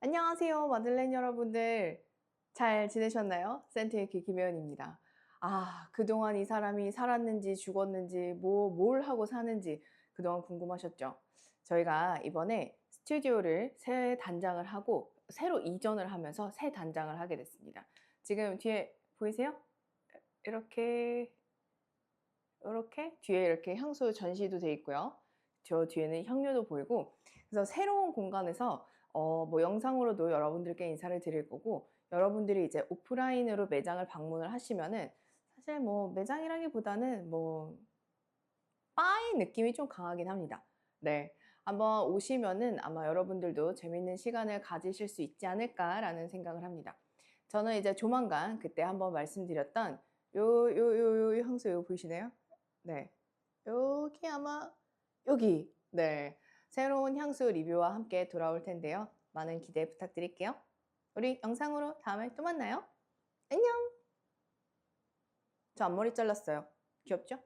안녕하세요, 마들렌 여러분들. 잘 지내셨나요? 센터의 김혜연입니다. 아, 그동안 이 사람이 살았는지 죽었는지, 뭐, 뭘 하고 사는지 그동안 궁금하셨죠? 저희가 이번에 스튜디오를 새 단장을 하고 새로 이전을 하면서 새 단장을 하게 됐습니다. 지금 뒤에 보이세요? 이렇게, 이렇게 뒤에 이렇게 향수 전시도 돼 있고요. 저 뒤에는 향료도 보이고, 그래서 새로운 공간에서 어, 뭐 영상으로도 여러분들께 인사를 드릴 거고 여러분들이 이제 오프라인으로 매장을 방문을 하시면은 사실 뭐 매장이라기보다는 뭐 바의 느낌이 좀 강하긴 합니다. 네. 한번 오시면은 아마 여러분들도 재밌는 시간을 가지실 수 있지 않을까라는 생각을 합니다. 저는 이제 조만간 그때 한번 말씀드렸던 요, 요, 요, 요 향수 이거 보이시나요? 네. 여기 아마 여기. 네. 새로운 향수 리뷰와 함께 돌아올 텐데요. 많은 기대 부탁드릴게요. 우리 영상으로 다음에 또 만나요. 안녕! 저 앞머리 잘랐어요. 귀엽죠?